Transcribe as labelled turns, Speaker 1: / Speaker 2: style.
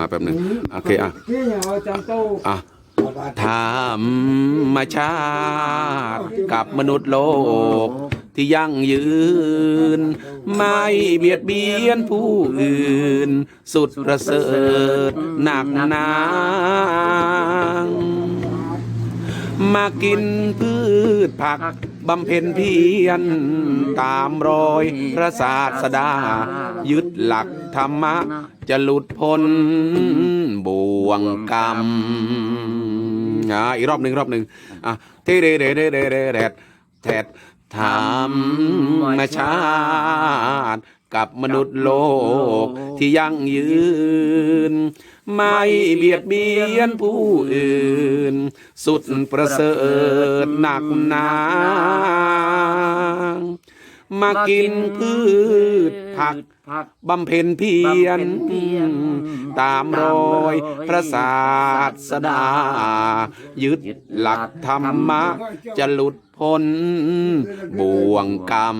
Speaker 1: อ่าแป๊บหนึงโอเคอะ
Speaker 2: Kia nhà ở trong tô
Speaker 1: อะธรรมชาติกับมนุษย์โลก ที่ยั่งยืน ไม่เบียดเบียนผู้อื่น สุดประเสริฐหนักหนา มากินพืชผักบำเพ็ญเพียรตามรอยพระศาสดา ยึดหลักธรรมะ จะหลุดพ้นบ่วงกรรมอ่าอีกรอบหนึ่งรอบหนึ่งอะเทเรเรเรเรเรเรดแทดธรรมชา กับมนุษย์โลกที่ยั่งยืน ไม่เบียดเบียนผู้อื่น สุดประเสริฐหนักหนามากินพืชผัก
Speaker 3: บำเพ็ญเพียร
Speaker 1: ตามรอยพระศาสดา ยึดหลักธรรมะ จะหลุดพ้นบ่วงกรรม